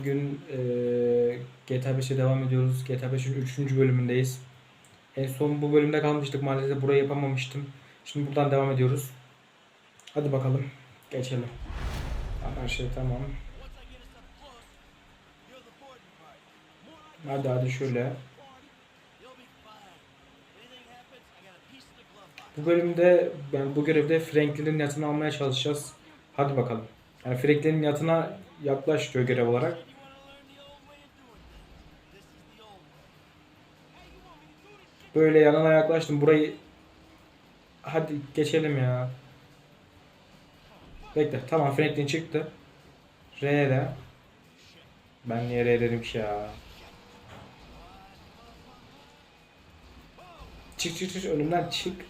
bugün eee GTA 5'e devam ediyoruz. GTA 5'in 3. bölümündeyiz. En son bu bölümde kalmıştık maalesef burayı yapamamıştım. Şimdi buradan devam ediyoruz. Hadi bakalım. Geçelim. Her şey tamam. Hadi hadi şöyle. Bu bölümde yani bu görevde Franklin'in yatını almaya çalışacağız. Hadi bakalım. Yani Franklin'in yatına yaklaş görev olarak. Böyle yanına yaklaştım. Burayı hadi geçelim ya. Bekle. Tamam Franklin çıktı. R'de. Ben niye R dedim ki ya. Çık çık çık önümden çık.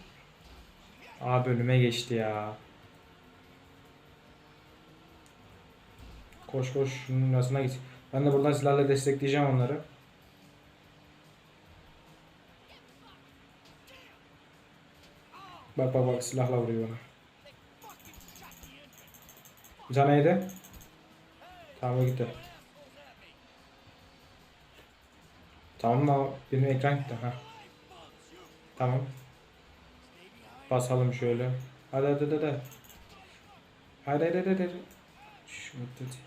Abi önüme geçti ya. Koş koş şunun arasına git. Ben de buradan silahla destekleyeceğim onları. Bak bak bak silahla vuruyor bana. Tane yedi. Tamam o gitti. Tamam mı? Benim ekran gitti. Ha. Tamam. Basalım şöyle. Hadi hadi hadi. hadi. Hadi hadi hadi. Şunu dedi.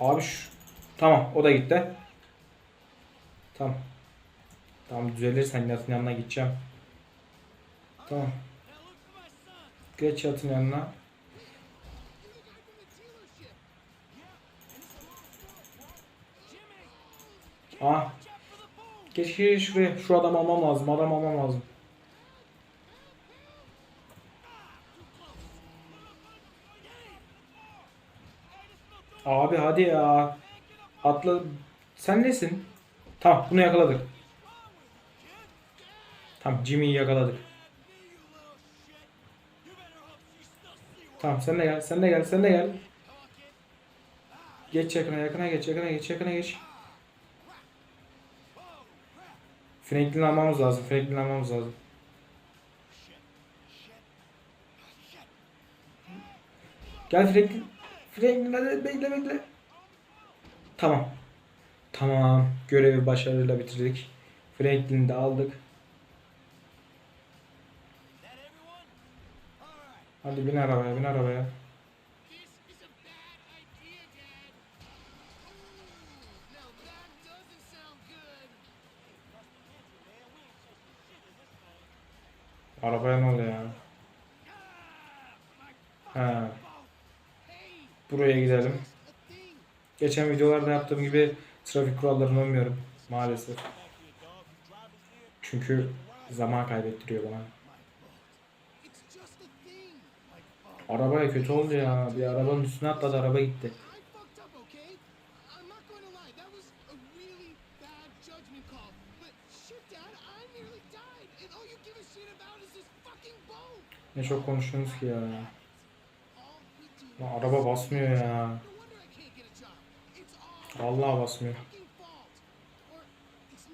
Abi şu. Tamam o da gitti. Tamam. Tamam düzelirsen yatın yanına gideceğim. Tamam. Geç yatın yanına. Ah. Geç şuraya. Şu adam almam lazım. Adam almam lazım. Abi hadi ya. Atla. Sen nesin? Tamam bunu yakaladık. Tamam Jimmy'yi yakaladık. Tamam sen de gel. Sen de gel. Sen de gel. Geç yakına yakına geç yakına geç yakına geç. Franklin almamız lazım. Franklin almamız lazım. Gel Franklin. Hadi bekle bekle. Tamam. Tamam. Görevi başarıyla bitirdik. Franklin'i de aldık. Hadi bin arabaya bin arabaya. This is a bad idea, Dad. Now that doesn't sound good. Arabaya ne oluyor ya? Ha. Buraya gidelim. Geçen videolarda yaptığım gibi trafik kurallarını uymuyorum maalesef. Çünkü zaman kaybettiriyor bana. Arabaya kötü oldu ya. Bir arabanın üstüne atladı araba gitti. Ne çok konuşuyorsunuz ki ya. All we do. Lan araba basmıyor ya. No wonder I can't get a job. It's all Vallahi basmıyor. fucking fault. Or it's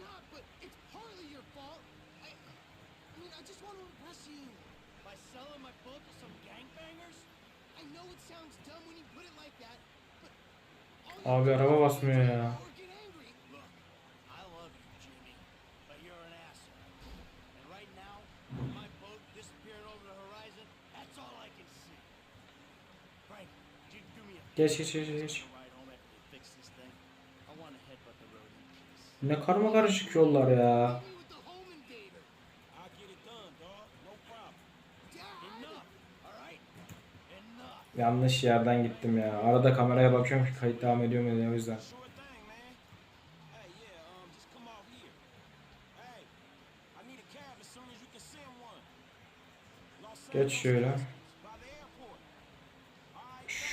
Geç geç geç geç. Ne karma karışık yollar ya. Yanlış yerden gittim ya. Arada kameraya bakıyorum ki kayıt devam ediyor mu diye o yüzden. Geç şöyle.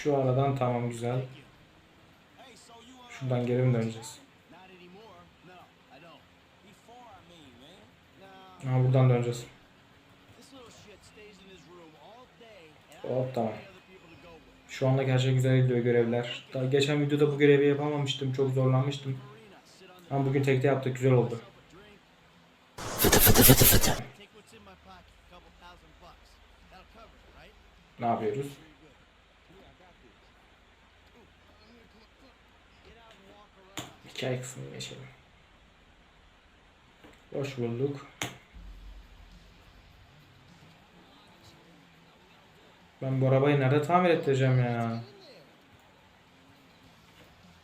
Şu aradan tamam güzel. Şuradan geri mi döneceğiz? Ha buradan döneceğiz. Hop tamam. Şu anda gerçekten güzel gidiyor görevler. Daha geçen videoda bu görevi yapamamıştım. Çok zorlanmıştım. Ama bugün tekte yaptık. Güzel oldu. drink. Take what's in my pocket, a couple thousand bucks. That'll cover it, right? Ne yapıyoruz? Yeah, I got this. Hikaye kısmına geçelim. Hoş bulduk. Ben bu arabayı nerede tamir ettireceğim ya?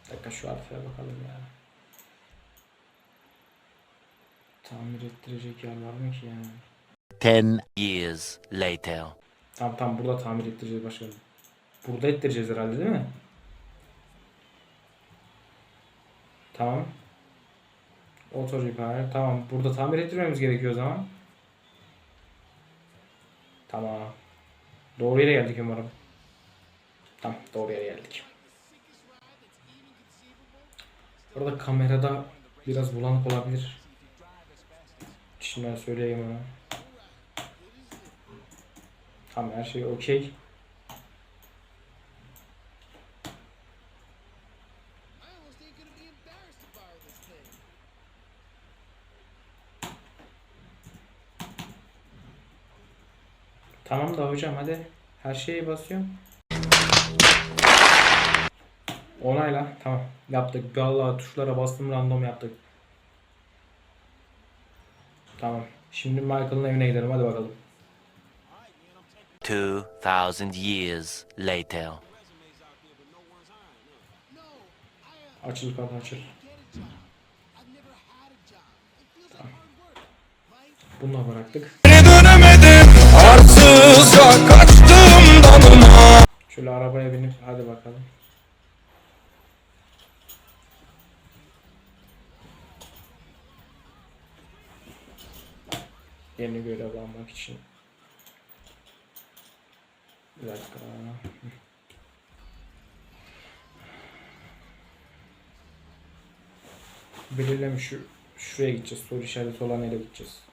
Bir dakika şu arkaya bakalım ya. Tamir ettirecek yer var mı ki ya? Ten years later. Tamam tamam burada tamir ettireceğiz başkanım. Burada ettireceğiz herhalde değil mi? Tamam. Auto repair. Tamam. Burada tamir ettirmemiz gerekiyor o zaman. Tamam. Doğru yere geldik umarım. Tamam doğru yere geldik. Orada kamerada biraz bulanık olabilir. Şimdi ben söyleyeyim ona. Tamam her şey okey. Tamam da hocam hadi. Her şeye basıyorum. Onayla. Tamam. Yaptık. Vallahi tuşlara bastım random yaptık. Tamam. Şimdi Michael'ın evine gidelim. Hadi bakalım. Two thousand years later. Açıl kapı açıl. a job. I've Arsıza kaçtım dalıma Şöyle arabaya binip hadi bakalım. Yeni görev almak için. Bir dakika. Belirleme şu şuraya gideceğiz. Soru işareti olan yere gideceğiz.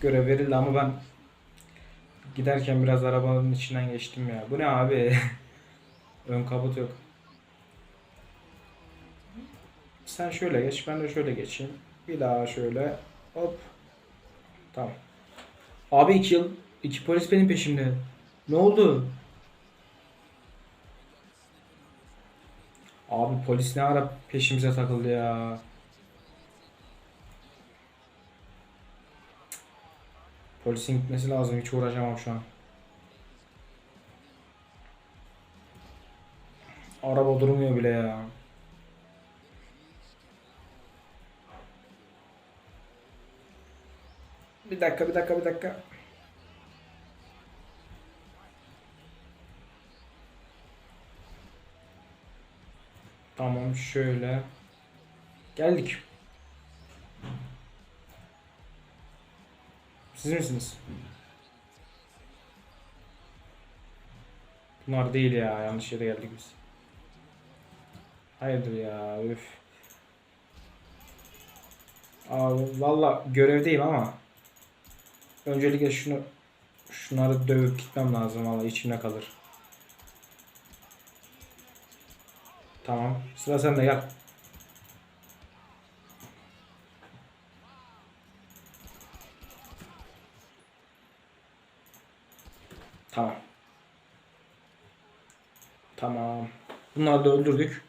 Görev verildi ama ben giderken biraz arabanın içinden geçtim ya. Bu ne abi? Ön kaput yok. Sen şöyle geç, ben de şöyle geçeyim. Bir daha şöyle. Hop. Tamam. Abi iki yıl, iki polis benim peşimde. Ne oldu? Abi polis ne ara peşimize takıldı ya. Polisin gitmesi lazım. Hiç uğraşamam şu an. Araba durmuyor bile ya. Bir dakika, bir dakika, bir dakika. Tamam, şöyle. Geldik. Siz misiniz? Bunlar değil ya. Yanlış yere geldik biz. Hayırdır ya. Üf. Abi valla görevdeyim ama öncelikle şunu şunları dövüp gitmem lazım valla içimde kalır. Tamam. Sıra sende gel. Tamam. Tamam. Bunları da öldürdük.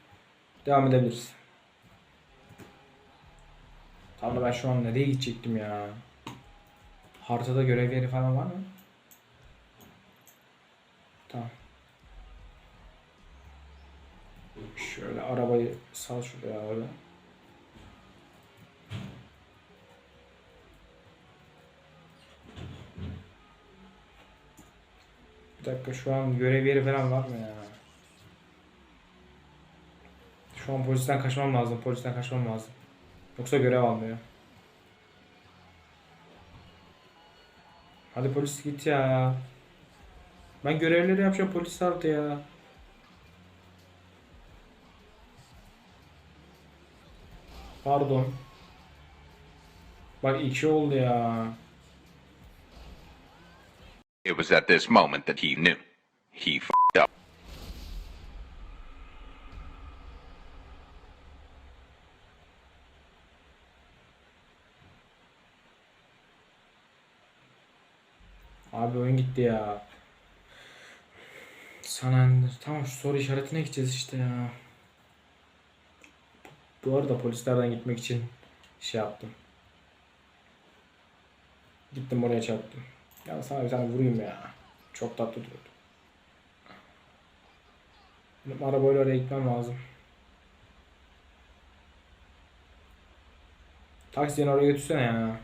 Devam edebiliriz. Tamam ben şu an nereye gidecektim ya? Haritada görev yeri falan var mı? Tamam. Şöyle arabayı sal şuraya abi. Bir dakika şu an görev yeri falan var mı ya? Şu an polisten kaçmam lazım. Polisten kaçmam lazım. Yoksa görev almıyor. Hadi polis git ya. Ben görevleri yapacağım polis aldı ya. Pardon. Bak iki oldu ya. It was at this moment that he knew. He f***ed up. Abi oyun gitti ya. Sana tamam şu soru işaretine gideceğiz işte ya. Bu arada polislerden gitmek için şey yaptım. Gittim oraya çarptım. Ya sana bir tane vurayım ya. Çok tatlı duruyordu. Benim arabayla oraya gitmem lazım. Taksiyen oraya götürsene ya.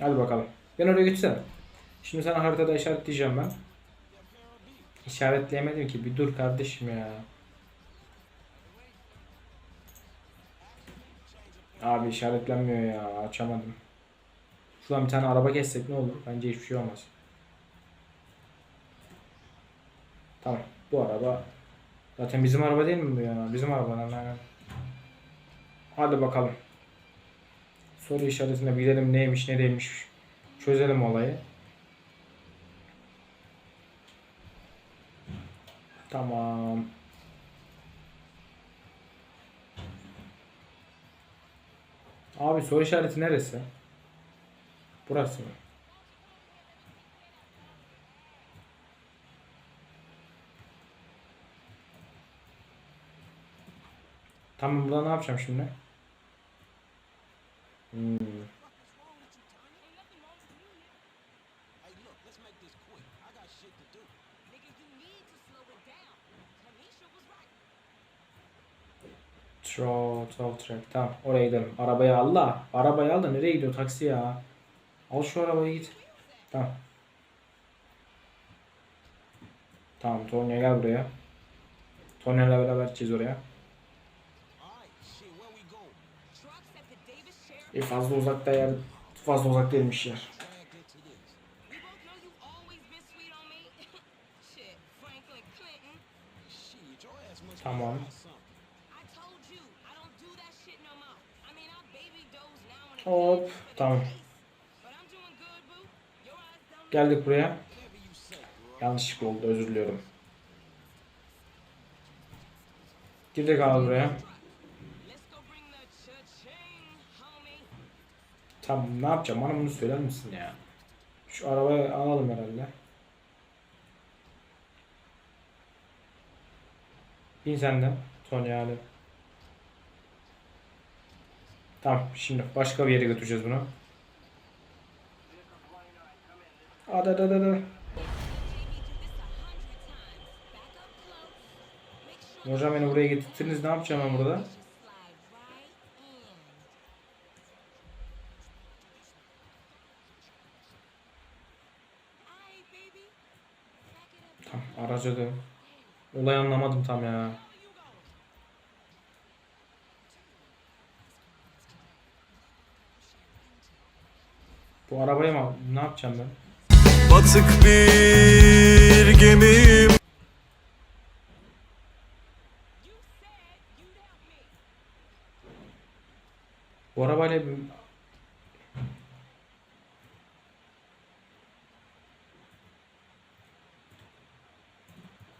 Hadi bakalım. Ben oraya götürsene. Şimdi sana haritada işaretleyeceğim ben. İşaretleyemedim ki. Bir dur kardeşim ya. Abi işaretlenmiyor ya. Açamadım. Şuradan bir tane araba kessek ne olur? Bence hiçbir şey olmaz. Tamam. Bu araba zaten bizim araba değil mi bu ya? Bizim araba. lan, aynen. Hadi bakalım. Soru işaretine bir gidelim neymiş ne değilmiş. Çözelim olayı. Tamam. Abi soru işareti neresi? Burası mı? Tamam burada ne yapacağım şimdi? Hmm. Right. Throttle track. Tamam oraya gidelim. Arabayı al da. Arabayı al da nereye gidiyor taksi ya? Al şu arabayı git. Tamam. Tamam Tonya gel buraya. Tonya'yla beraber gideceğiz oraya. E fazla uzakta yer. Fazla uzak değilmiş yer. And Hop, tamam. Geldik buraya. Yanlışlıkla oldu özür diliyorum. Girdik abi buraya. Tamam ne yapacağım bana bunu söyler misin ya? Şu arabayı alalım herhalde. Bin sen de. Tonya hadi. Tamam şimdi başka bir yere götüreceğiz bunu. Hadi hadi hadi. hadi. JB, do this a hundred times. Back up close. Make sure Hocam beni buraya getirdiniz ne yapacağım ben burada? Tamam araca dön. Olayı anlamadım tam ya. Bu arabayı mı ne yapacağım ben? Batık bir me. Bu arabayla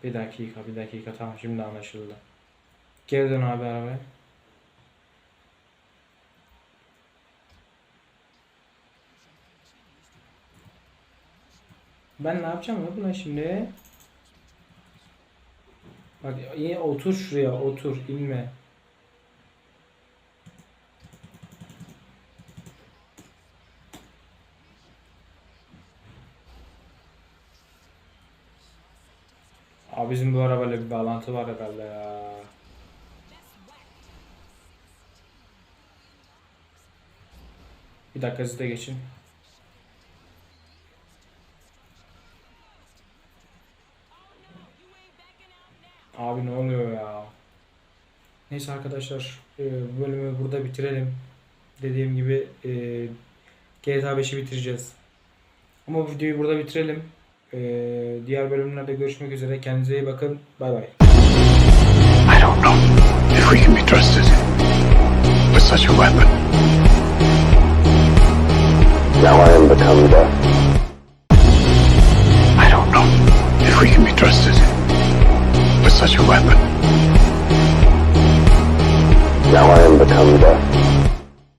Bir dakika, bir dakika. Tamam şimdi anlaşıldı. Geri dön abi arabaya. Ben ne yapacağım ya buna şimdi? Bak iyi otur şuraya, otur, inme. Abi bizim bu arabayla bir bağlantı var herhalde ya. Bir dakika siz geçin. Abi ne oluyor ya? Neyse arkadaşlar e, bölümü burada bitirelim. Dediğim gibi e, GTA 5'i bitireceğiz. Ama bu videoyu burada bitirelim. E, diğer bölümlerde görüşmek üzere. Kendinize iyi bakın. Bay bay. I don't know if we can be trusted with such a weapon. Now I am become death. I don't know if we can be trusted with such a weapon. Now I am become death.